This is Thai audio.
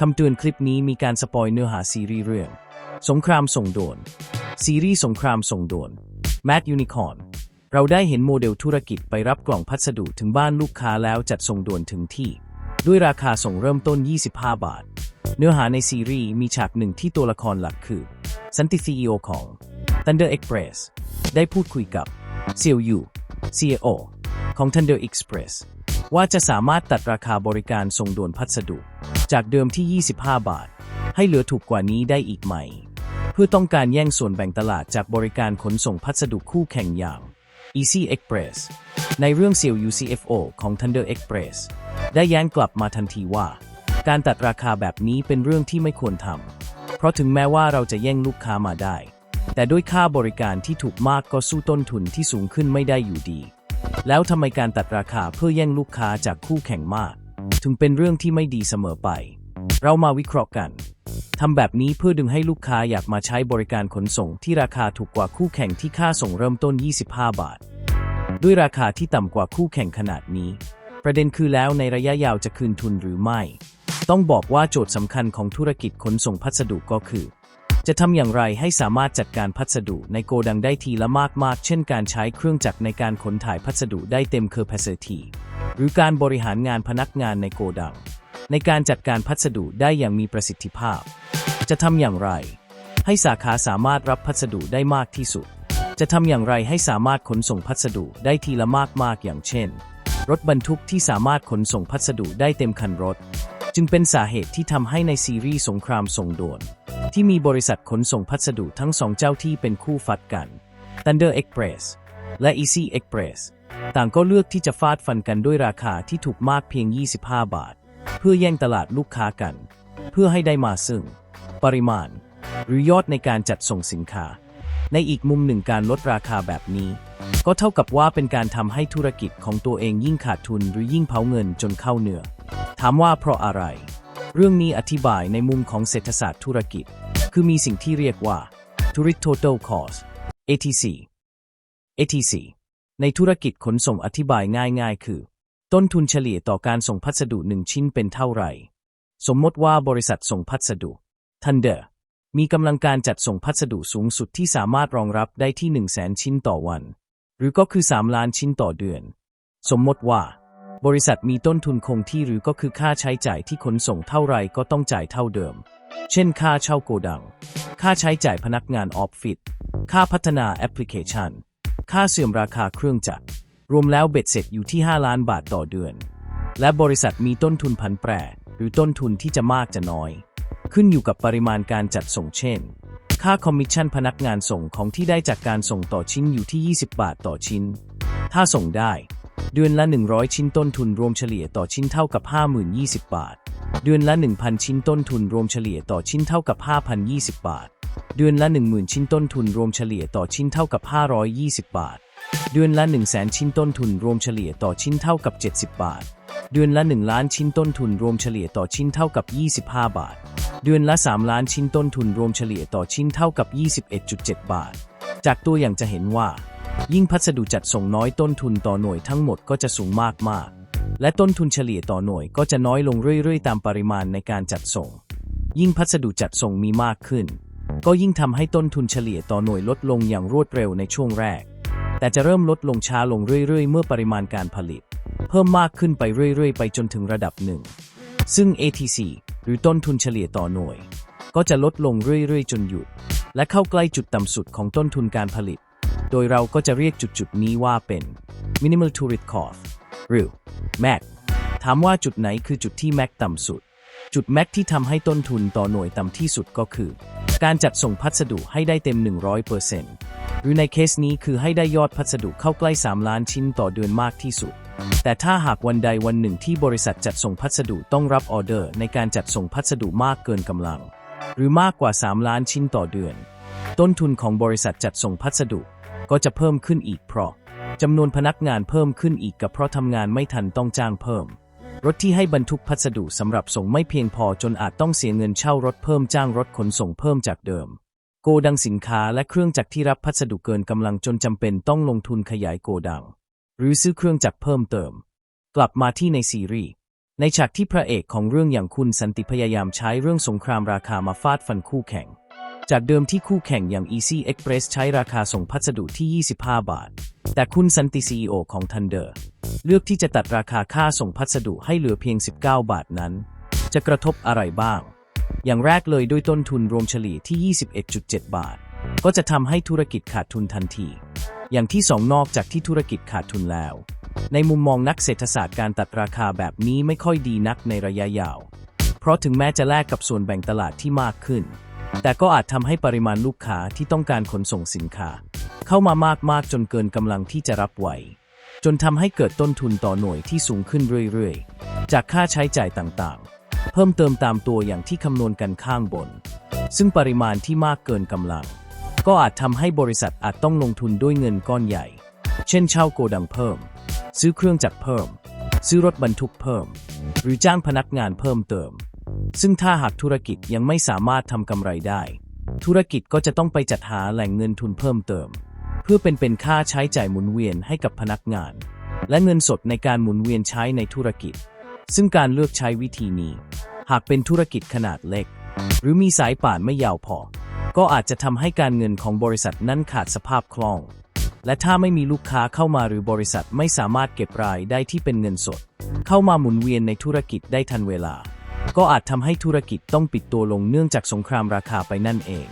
คำเตือนคลิปนี้มีการสปอยเนื้อหาซีรีส์เรื่อง สงครามส่งโดน ซีรีส์สงครามส่งโดน Mad Unicorn เราได้เห็นโมเดลธุรกิจไปรับกล่องพัสดุถึงบ้านลูกค้าแล้วจัดส่งด่วนถึงที่ ด้วยราคาส่งเริ่มต้น 25 บาท เนื้อหาในซีรีส์มีฉากหนึ่งที่ตัวละครหลักคือ สันติซีอของ Thunder Express ได้พูดคุยกับเซียวยู CEO ของ Thunder Express ว่าจะสามารถตัดราคาบริการส่งด่วนพัสดุ จากเดิมที่ 25 บาท ให้เหลือถูกกว่านี้ได้อีกไหมเพื่อต้องการแย่งส่วนแบ่งตลาดจากบริการขนส่งพัสดุคู่แข่งอย่าง Easy Express ในเรื่องเซียว UCFO ของ Thunder Express ได้แย้งกลับมาทันทีว่า การตัดราคาแบบนี้เป็นเรื่องที่ไม่ควรทำ เพราะถึงแม้ว่าเราจะแย่งลูกค้ามาได้ แต่ด้วยค่าบริการที่ถูกมากก็สู้ต้นทุนที่สูงขึ้นไม่ได้อยู่ดี แล้วทำไมการตัดราคาเพื่อแย่งลูกค้าจากคู่แข่งมาก ถึงเป็นเรื่องที่ไม่ดีเสมอไป เรามาวิเคราะห์กัน ทำแบบนี้เพื่อดึงให้ลูกค้าอยากมาใช้บริการขนส่งที่ราคาถูกกว่าคู่แข่งที่ค่าส่งเริ่มต้น 25 บาท ด้วยราคาที่ต่ำกว่าคู่แข่งขนาดนี้ ประเด็นคือแล้วในระยะยาวจะคืนทุนหรือไม่ ต้องบอกว่าโจทย์สำคัญของธุรกิจขนส่งพัสดุก็คือ จะทำอย่างไรให้สามารถจัดการพัสดุในโกดังได้ทีละมากๆ เช่นการใช้เครื่องจักรในการขนถ่ายพัสดุได้เต็ม capacity หรือการบริหารงานพนักงานในโกดัง ในการจัดการพัสดุได้อย่างมีประสิทธิภาพ จะทำอย่างไร ให้สาขาสามารถรับพัสดุได้มากที่สุด จะทำอย่างไรให้สามารถขนส่งพัสดุได้ทีละมากๆ อย่างเช่น รถบรรทุกที่สามารถขนส่งพัสดุได้เต็มคันรถ จึงเป็นสาเหตุที่ทำให้ในซีรีส์สงครามส่งโดน ที่มีบริษัทขนส่งพัสดุทั้งสองเจ้าที่เป็นคู่ฟัดกัน Thunder Express และ Easy Express ต่างก็เลือกที่จะฟาดฟันกันด้วยราคาที่ถูกมากเพียง 25 บาท เพื่อแย่งตลาดลูกค้ากัน เพื่อให้ได้มาซึ่ง ปริมาณ หรือยอดในการจัดส่งสินค้า ในอีกมุมหนึ่งการลดราคาแบบนี้ ก็เท่ากับว่าเป็นการทำให้ธุรกิจของตัวเองยิ่งขาดทุนหรือยิ่งเผาเงินจนเข้าเนื้อถามว่าเพราะอะไร เรื่องนี้อธิบายในมุมของเศรษฐศาสตร์ธุรกิจ คือมีสิ่งที่เรียกว่า Tourist Total Cost ATC ATC ในธุรกิจขนส่งอธิบายง่ายๆ คือ ต้นทุนเฉลี่ยต่อการส่งพัสดุหนึ่งชิ้นเป็นเท่าไหร่ สมมติว่าบริษัทส่งพัสดุ Thunder มีกำลังการจัดส่งพัสดุสูงสุดที่สามารถรองรับได้ที่ 1 0 0 0 0แชิ้นต่อวัน หรือก็คือ 3 ล้านชิ้นต่อเดือน สมมติว่า บริษัทมีต้นทุนคงที่หรือก็คือค่าใช้จ่ายที่ขนส่งเท่าไรก็ต้องจ่ายเท่าเดิม เช่นค่าเช่าโกดัง ค่าใช้จ่ายพนักงานออฟฟิศ ค่าพัฒนาแอปพลิเคชัน ค่าเสื่อมราคาเครื่องจักร รวมแล้วเบ็ดเสร็จอยู่ที่ 5 ล้านบาทต่อเดือน และบริษัทมีต้นทุนผันแปร หรือต้นทุนที่จะมากจะน้อย ขึ้นอยู่กับปริมาณการจัดส่งเช่น ค่าคอมมิชชั่นพนักงานส่งของที่ได้จากการส่งต่อชิ้นอยู่ที่ 20 บาทต่อชิ้น ถ้าส่งได้ เดือนละ 100 ชิ้นต้นทุนรวมเฉลี่ยต่อชิ้นเท่ากับ 50,020 บาท เดือนละ 1,000 ชิ้นต้นทุนรวมเฉลี่ยต่อชิ้นเท่ากับ 5,020 บาท เดือนละ 10,000 ชิ้นต้นทุนรวมเฉลี่ยต่อชิ้นเท่ากับ 520 บาท เดือนละ 100,000 ชิ้นต้นทุนรวมเฉลี่ยต่อชิ้นเท่ากับ 70 บาท เดือนละ 1 ล้านชิ้นต้นทุนรวมเฉลี่ยต่อชิ้นเท่ากับ 25 บาท เดือนละ 3 ล้านชิ้นต้นทุนรวมเฉลี่ยต่อชิ้นเท่ากับ 21.7 บาท จากตัวอย่างจะเห็นว่า ยิ่งพัสดุจัดส่งน้อยต้นทุนต่อหน่วยทั้งหมดก็จะสูงมากมากๆ และต้นทุนเฉลี่ยต่อหน่วยก็จะน้อยลงเรื่อยๆ ตามปริมาณในการจัดส่ง ยิ่งพัสดุจัดส่งมีมากขึ้น ก็ยิ่งทำให้ต้นทุนเฉลี่ยต่อหน่วยลดลงอย่างรวดเร็วในช่วงแรก แต่จะเริ่มลดลงช้าลงเรื่อยๆ เมื่อปริมาณการผลิต เพิ่มมากขึ้นไปเรื่อยๆ ไปจนถึงระดับหนึ่ง ซึ่ง ATC หรือต้นทุนเฉลี่ยต่อหน่วย ก็จะลดลงเรื่อยๆ จนหยุด และเข้าใกล้จุดต่ำสุดของต้นทุนการผลิต โดยเราก็จะเรียกจุดๆนี้ว่าเป็น minimal tourist cost หรือ MAC ถามว่าจุดไหนคือจุดที่ MAC ต่ำสุด จุด MAC ที่ทำให้ต้นทุนต่อหน่วยต่ำที่สุดก็คือ การจัดส่งพัสดุให้ได้เต็ม 100%หรือในเคสนี้คือให้ได้ยอดพัสดุเข้าใกล้ 3 ล้านชิ้นต่อเดือนมากที่สุด แต่ถ้าหากวันใดวันหนึ่งที่บริษัทจัดส่งพัสดุต้องรับออเดอร์ ในการจัดส่งพัสดุมากเกินกำลัง หรือมากกว่า 3 ล้านชิ้นต่อเดือน ต้นทุนของบริษัทจัดส่งพัสดุก็จะเพิ่มขึ้นอีกเพราะ จำนวนพนักงานเพิ่มขึ้นอีกกับเพราะทำงานไม่ทันต้องจ้างเพิ่ม รถที่ให้บรรทุกพัสดุสำหรับส่งไม่เพียงพอจนอาจต้องเสียเงินเช่ารถเพิ่มจ้างรถขนส่งเพิ่มจากเดิม โกดังสินค้าและเครื่องจักรที่รับพัสดุเกินกำลังจนจำเป็นต้องลงทุนขยายโกดัง หรือซื้อเครื่องจักรเพิ่มเติม กลับมาที่ในซีรีส์ในฉากที่พระเอกของเรื่องอย่างคุณสันติพยายามใช้เรื่องสงครามราคามาฟาดฟันคู่แข่ง จากเดิมที่คู่แข่งอย่าง Easy Express ใช้ราคาส่งพัสดุที่ 25 บาท แต่คุณสันติ CEO ของ Thunder เลือกที่จะตัดราคาค่าส่งพัสดุให้เหลือเพียง 19 บาทนั้น จะกระทบอะไรบ้าง อย่างแรกเลยด้วยต้นทุนรวมเฉลี่ยที่ 21.7 บาท ก็จะทำให้ธุรกิจขาดทุนทันที อย่างที่สองนอกจากที่ธุรกิจขาดทุนแล้ว ในมุมมองนักเศรษฐศาสตร์การตัดราคาแบบนี้ไม่ค่อยดีนักในระยะยาว เพราะถึงแม้จะแลกกับส่วนแบ่งตลาดที่มากขึ้น แต่ก็อาจทำให้ปริมาณลูกค้าที่ต้องการขนส่งสินค้า เข้ามามากมากๆจนเกินกำลังที่จะรับไหว จนทำให้เกิดต้นทุนต่อหน่วยที่สูงขึ้นเรื่อยๆ จากค่าใช้จ่ายต่างๆ เพิ่มเติมตามตัวอย่างที่คำนวณกันข้างบน ซึ่งปริมาณที่มากเกินกำลัง ก็อาจทำให้บริษัทอาจต้องลงทุนด้วยเงินก้อนใหญ่ เช่นเช่าโกดังเพิ่ม ซื้อเครื่องจักรเพิ่ม ซื้อรถบรรทุกเพิ่ม หรือจ้างพนักงานเพิ่มเติม ซึ่งถ้าหากธุรกิจยังไม่สามารถทำกำไรได้ ธุรกิจก็จะต้องไปจัดหาแหล่งเงินทุนเพิ่มเติม เพื่อเป็นเป็นค่าใช้จ่ายหมุนเวียนให้กับพนักงาน และเงินสดในการหมุนเวียนใช้ในธุรกิจ ซึ่งการเลือกใช้วิธีนี้ หากเป็นธุรกิจขนาดเล็ก หรือมีสายป่านไม่ยาวพอ ก็อาจจะทำให้การเงินของบริษัทนั้นขาดสภาพคล่อง และถ้าไม่มีลูกค้าเข้ามาหรือบริษัทไม่สามารถเก็บรายได้ที่เป็นเงินสด เข้ามาหมุนเวียนในธุรกิจได้ทันเวลา ก็อาจทำให้ธุรกิจต้องปิดตัวลงเนื่องจากสงครามราคาไปนั่นเอง